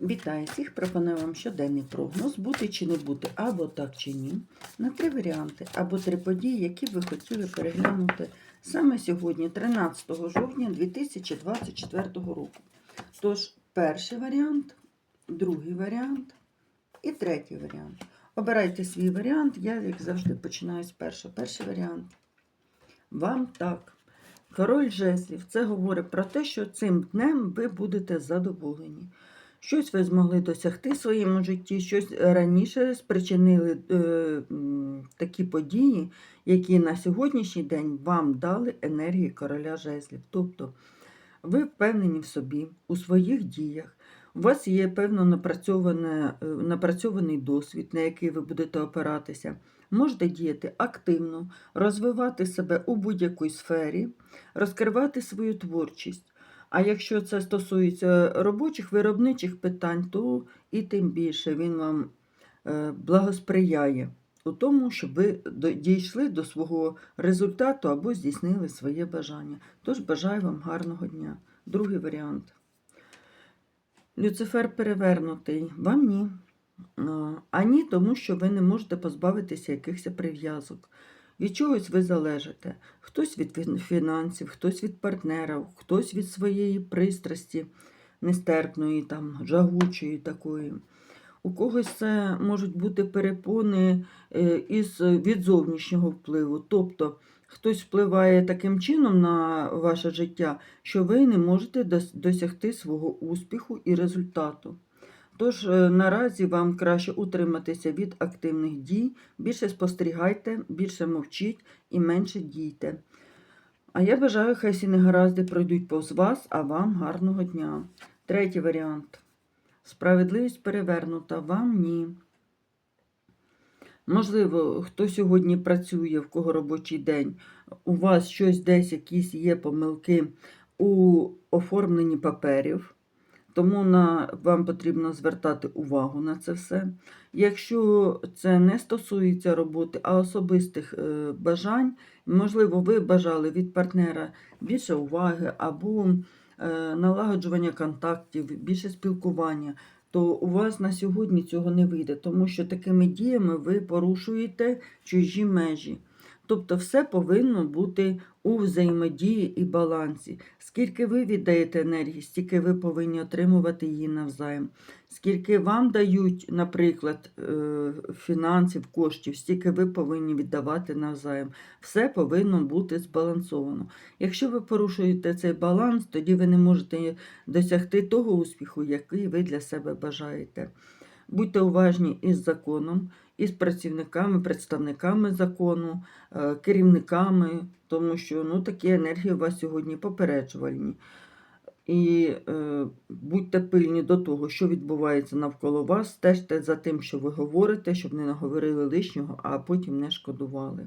Вітаю всіх! Пропоную вам щоденний прогноз, бути чи не бути, або так чи ні, на три варіанти, або три події, які ви хотіли переглянути саме сьогодні, 13 жовтня 2024 року. Тож, перший варіант, другий варіант і третій варіант. Обирайте свій варіант, я, як завжди, починаю з першого. Перший варіант. Вам так. Король жезлів. Це говорить про те, що цим днем ви будете задоволені. Щось ви змогли досягти в своєму житті, щось раніше спричинили е, такі події, які на сьогоднішній день вам дали енергії короля жезлів. Тобто ви впевнені в собі, у своїх діях. У вас є певно е, напрацьований досвід, на який ви будете опиратися. Можете діяти активно, розвивати себе у будь-якій сфері, розкривати свою творчість. А якщо це стосується робочих, виробничих питань, то і тим більше він вам е, благосприяє у тому, щоб ви дійшли до свого результату або здійснили своє бажання. Тож бажаю вам гарного дня. Другий варіант. Люцифер перевернутий. Вам ні. А, ні, тому що ви не можете позбавитися якихось прив'язок. Від чогось ви залежите. Хтось від фінансів, хтось від партнера, хтось від своєї пристрасті нестерпної, там, жагучої такої. У когось це можуть бути перепони е, із, від зовнішнього впливу. Тобто хтось впливає таким чином на ваше життя, що ви не можете досягти свого успіху і результату. Тож е, наразі вам краще утриматися від активних дій, більше спостерігайте, більше мовчіть і менше дійте. А я бажаю, хай всі негаразди пройдуть повз вас, а вам гарного дня. Третій варіант. Справедливість перевернута, вам ні. Можливо, хто сьогодні працює, в кого робочий день, у вас щось десь, якісь є помилки у оформленні паперів, тому на, вам потрібно звертати увагу на це все. Якщо це не стосується роботи, а особистих е, бажань, можливо, ви бажали від партнера більше уваги або е, налагоджування контактів, більше спілкування, то у вас на сьогодні цього не вийде, тому що такими діями ви порушуєте чужі межі. Тобто все повинно бути у взаємодії і балансі. Скільки ви віддаєте енергії, стільки ви повинні отримувати її навзаєм. Скільки вам дають, наприклад, е, фінансів, коштів, стільки ви повинні віддавати навзаєм. Все повинно бути збалансовано. Якщо ви порушуєте цей баланс, тоді ви не можете досягти того успіху, який ви для себе бажаєте. Будьте уважні із законом, із працівниками, представниками закону, е, керівниками, тому що ну, такі енергії у вас сьогодні попереджувальні. І е, будьте пильні до того, що відбувається навколо вас, стежте за тим, що ви говорите, щоб не наговорили лишнього, а потім не шкодували.